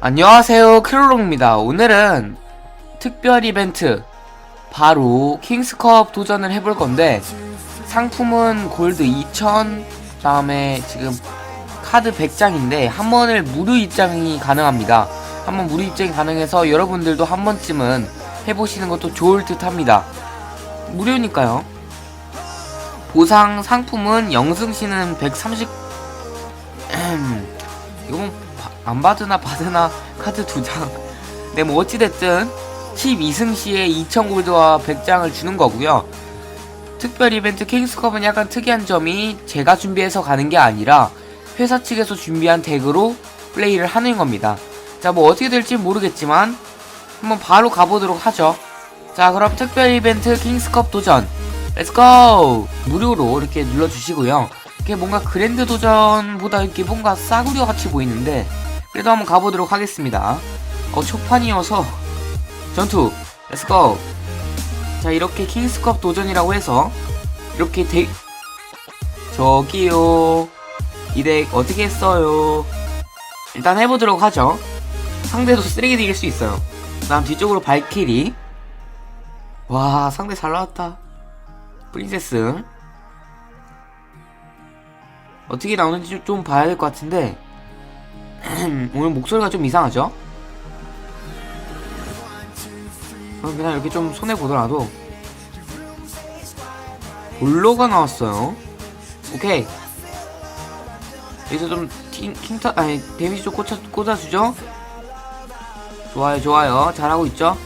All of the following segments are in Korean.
안녕하세요 크롤롱입니다. 오늘은 특별 이벤트 바로 킹스컵 도전을 해볼 건데 상품은 골드 2000 다음에 지금 카드 100장인데 한 번을 무료 입장이 가능합니다. 한 번 무료 입장이 가능해서 여러분들도 한 번쯤은 해보시는 것도 좋을 듯 합니다. 무료니까요. 보상 상품은 영승씨는 130 이건 바- 안 받으나 받으나 카드 두 장. 네, 뭐 어찌됐든 12승 시에 2000 골드와 100장을 주는 거고요. 특별 이벤트 킹스컵은 약간 특이한 점이 제가 준비해서 가는 게 아니라 회사 측에서 준비한 덱으로 플레이를 하는 겁니다. 자, 뭐 어떻게 될지 모르겠지만 한번 바로 가보도록 하죠. 자, 그럼 특별 이벤트 킹스컵 도전. 렛츠고! 무료로 이렇게 눌러주시고요. 이게 뭔가 그랜드 도전보다 이렇게 뭔가 싸구려 같이 보이는데 그래도 한번 가보도록 하겠습니다. 어 초판이어서. 전투 렛츠고 자 이렇게 킹스컵 도전이라고 해서 이렇게 대 저기요. 이 덱 어떻게 했어요? 일단 해보도록 하죠. 상대도 쓰레기 덱일 수 있어요. 그 다음 뒤쪽으로 발키리. 와 상대 잘 나왔다. 프린세스. 어떻게 나오는지 좀- 좀 봐야 될 것 같은데 오늘 목소리가 좀 이상하죠? 그냥 이렇게 좀 손해 보더라도 볼로가 나왔어요. 오케이. 여기서 좀 킹, 킹타 아니 데미지 좀 꽂아 꽂아주죠. 좋아요, 좋아요. 잘하고 있죠.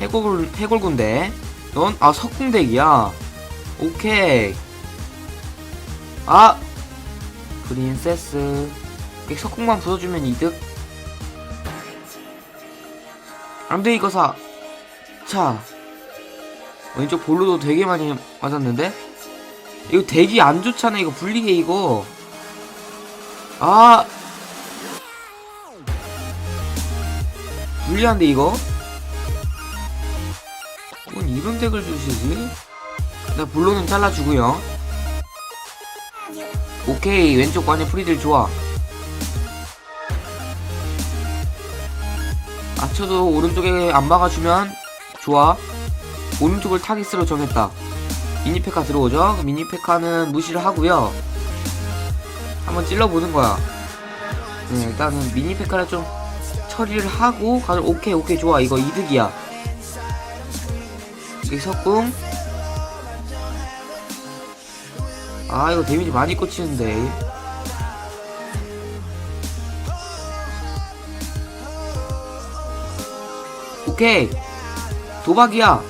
해골 해골군대. 넌 아 석궁대기야. 오케이. 아 프린세스 석궁만 부숴주면 이득? 안돼 이거 사. 자, 왼쪽 볼로도 되게 많이 맞았는데? 이거 대기 안 좋잖아 이거 불리게 이거. 아. 불리한데 이거? 뭔 이런 덱을 주시지? 나 볼로는 잘라주고요. 오케이 왼쪽 관에 프리들 좋아 아쳐도 오른쪽에 안 막아주면 좋아. 오른쪽을 타깃으로 정했다. 미니페카 들어오죠? 그럼 미니페카는 무시를 하고요. 한번 찔러보는 거야. 네, 일단은 미니페카를 좀 처리를 하고 가을 오케이 오케이 좋아. 이거 이득이야. 여기 석궁. 아 이거 데미지 많이 꽂히는데 오케이. 도박이야.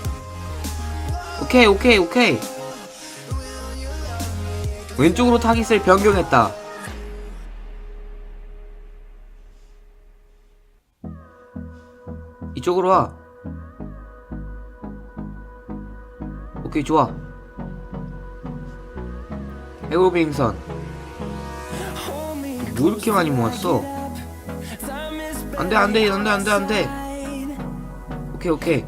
오케이 오케이 오케이. 왼쪽으로 타깃을 변경했다. 이쪽으로 와. 오케이 좋아. 해골빙선. 뭐 이렇게 많이 모았어? 안돼 안돼 안돼 안돼 안돼 오케이 오케이.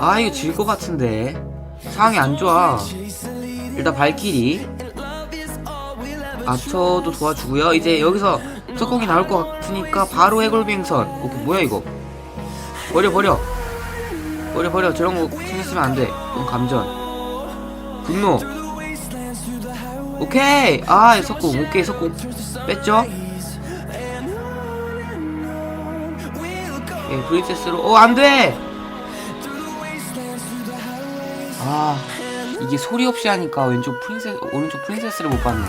아 이거 질 것 같은데. 상황이 안 좋아. 일단 발키리. 아처도 도와주고요. 이제 여기서 석공이 나올 것 같으니까 바로 해골빙선. 오케이 뭐야 이거? 버려 버려. 버려 버려. 저런 거 쓰면 안돼. 그럼 감전. 분노. 오케이. 아 석공 오케이 석공 뺐죠 오케이 프린세스로. 어 안돼! 아 이게 소리 없이 하니까 왼쪽 프린세스 오른쪽 프린세스를 못 봤네.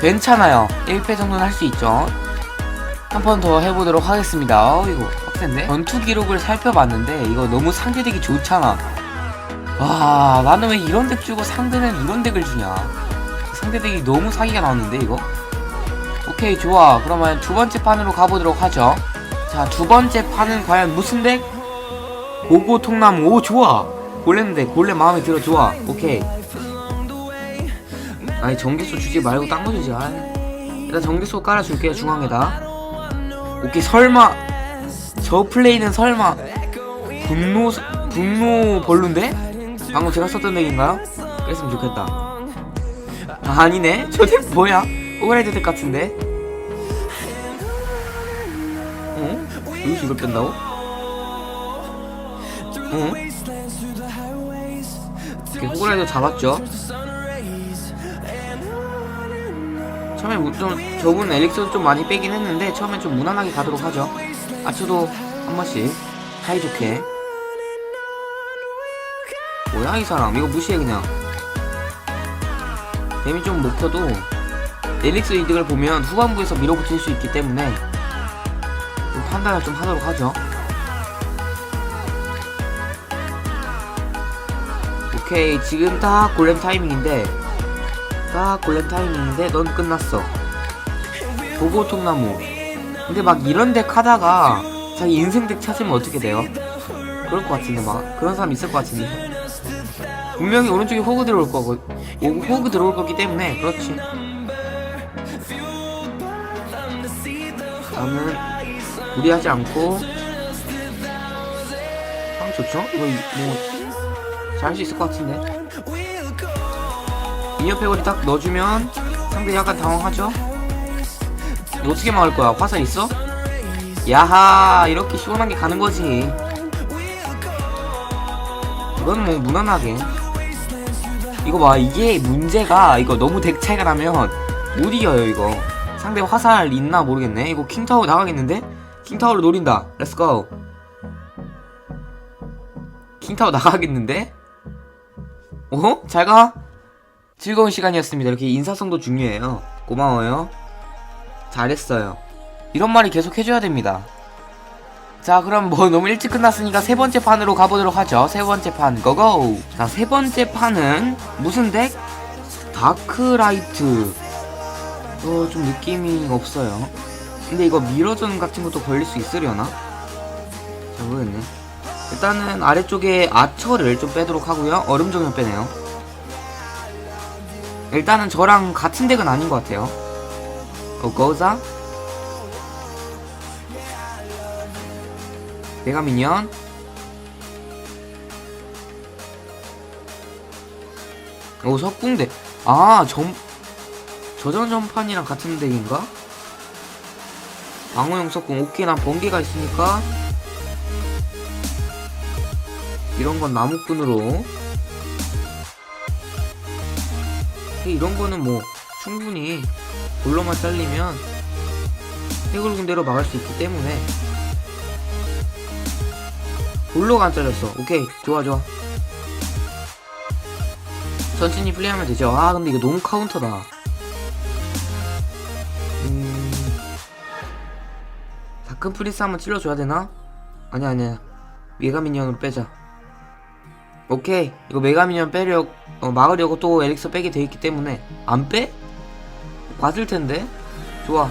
괜찮아요. 1패 정도는 할 수 있죠. 한 번 더 해보도록 하겠습니다. 어 이거 빡센데? 전투 기록을 살펴봤는데 이거 너무 상대 덱이 좋잖아. 와 나는 왜 이런 덱 주고 상대는 이런 덱을 주냐. 상대 덱이 너무 사기가 나왔는데 이거? 오케이 좋아. 그러면 두 번째 판으로 가보도록 하죠 자 두 번째 판은 과연 무슨 덱? 고고 통나무. 오 좋아. 골렘인데 골렘 마음에 들어. 좋아. 오케이. 아니 전기수 주지 말고 딴 거 주지. 아 일단 전기수 깔아줄게요 중앙에다. 오케이 설마. 저 플레이는 설마. 분노 분노 벌룬데? 방금 제가 썼던 덱인가요? 그랬으면 좋겠다. 아, 아니네. 저 덱 뭐야? 오그라이드 덱 같은데 여기서 이걸 뺀다고? 응? 이렇게 호그라이더 잡았죠? 처음에 무- 좀 저분 엘릭서도 좀 많이 빼긴 했는데 처음엔 좀 무난하게 가도록 하죠 아츠도 한 번씩 사이좋게 뭐야 이 사람 이거 무시해 그냥 데미 좀 먹혀도 엘릭스 이득을 보면 후반부에서 밀어붙일 수 있기 때문에 좀 판단을 좀 하도록 하죠. 오케이 지금 딱 골렘 타이밍인데 딱 골렘 타이밍인데 넌 끝났어. 보고 통나무. 근데 막 이런 덱 하다가 자기 인생 덱 찾으면 어떻게 돼요? 그럴 것 같은데 막 그런 사람 있을 것 같은데. 분명히 오른쪽에 호그 들어올 거고 오- 호그 들어올 거기 때문에 그렇지. 다음은 무리하지 않고 상 좋죠? 이거 뭐 잘 할 수 있을 것 같은데 이어 패거리 딱 넣어주면 상대 약간 당황하죠? 이거 어떻게 막을 거야? 화살 있어? 야하 이렇게 시원하게 가는 거지 이건 뭐 무난하게 이거 봐 이게 문제가 이거 너무 덱 차이가 나면 못 이겨요 이거 상대 화살 있나 모르겠네 이거 킹타워 나가겠는데? 킹타워를 노린다. 렛츠고 킹타워 나가겠는데? 어? 잘가? 즐거운 시간이었습니다. 이렇게 인사성도 중요해요. 고마워요. 잘했어요. 이런 말이 계속 해줘야 됩니다. 자 그럼 뭐 너무 일찍 끝났으니까 세 번째 판으로 가보도록 하죠. 세 번째 판 고고 자세 번째 판은 무슨 덱? 다크라이트 어 좀 느낌이 없어요 근데 이거 미러전 같은 것도 걸릴 수 있으려나? 잘 모르겠네. 일단은 아래쪽에 아처를 좀 빼도록 하고요. 얼음 정연 빼네요. 일단은 저랑 같은 덱은 아닌 것 같아요. 어 거자? 메가 미니언? 오 석궁대 아 점 저전 전판이랑 같은 덱인가? 방어용 석궁 오케이 난 번개가 있으니까 이런 건 나무꾼으로. 오케이, 이런 거는 뭐 충분히 볼로만 잘리면 해골 군대로 막을 수 있기 때문에. 볼로가 안 잘렸어. 오케이 좋아 좋아. 천천히 플레이하면 되죠. 아 근데 이거 너무 카운터다 다크 프리스 한번 찔러줘야 되나? 아니야 아니야. 메가미니언으로 빼자. 오케이. 이거 메가미니언 빼려 어, 막으려고 또 엘릭서 빼게 돼 있기 때문에. 안 빼? 맞을 텐데. 좋아.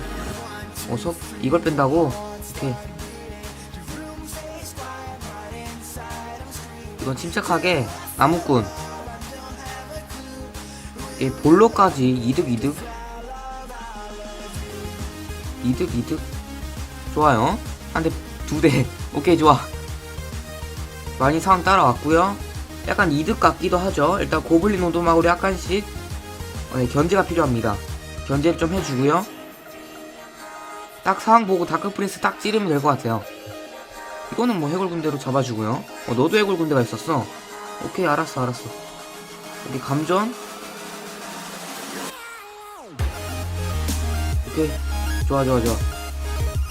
어서 이걸 뺀다고? 오케이. 이건 침착하게. 나무꾼. 이 볼로까지 이득 이득? 이득 이득 좋아요. 한 대 두 대. 오케이 좋아. 많이 상황 따라왔고요. 약간 이득 같기도 하죠. 일단 고블린 오도막으로 약간씩 어, 네, 견제가 필요합니다. 견제 좀 해주고요. 딱 상황 보고 다크 프린스 딱 찌르면 될 것 같아요. 이거는 뭐 해골 군대로 잡아주고요. 어 너도 해골 군대가 있었어. 오케이 알았어 알았어. 여기 감전. 오케이. 좋아 좋아 좋아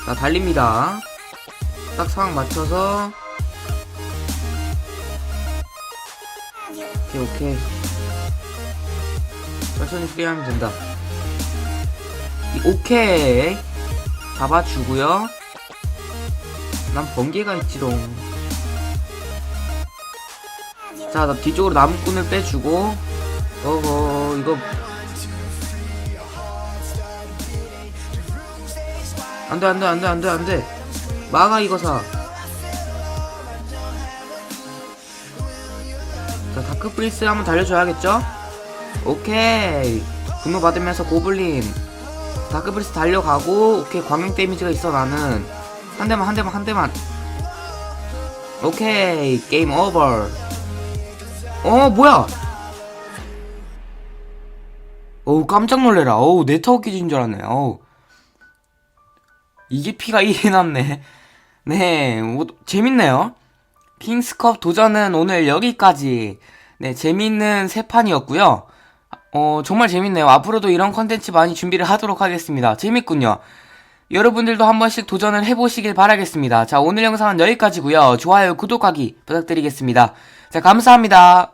자 달립니다. 딱 상황 맞춰서. 오케이 오케이. 천천히 플레이하면 된다. 이- 오케이. 잡아주고요. 난 번개가 있지롱. 자, 나 뒤쪽으로 나무꾼을 빼주고. 어허 이거 안돼 안돼 안돼 안돼 안돼. 막아 이거 사. 자 다크 프리스 한번 달려줘야겠죠? 오케이. 분노 받으면서 고블린. 다크 프리스 달려가고 오케이. 광역 데미지가 있어 나는. 한 대만 한 대만 한 대만. 오케이. 게임 오버. 어 뭐야? 어우 깜짝 놀래라. 어우 네트워크 기준 줄 알았네. 어우 이게 피가 1이 남네 네, 오, 재밌네요. 킹스컵 도전은 오늘 여기까지. 네, 재밌는 세 판이었고요. 어, 정말 재밌네요. 앞으로도 이런 컨텐츠 많이 준비를 하도록 하겠습니다. 재밌군요. 여러분들도 한 번씩 도전을 해보시길 바라겠습니다. 자, 오늘 영상은 여기까지고요. 좋아요, 구독하기 부탁드리겠습니다. 자, 감사합니다.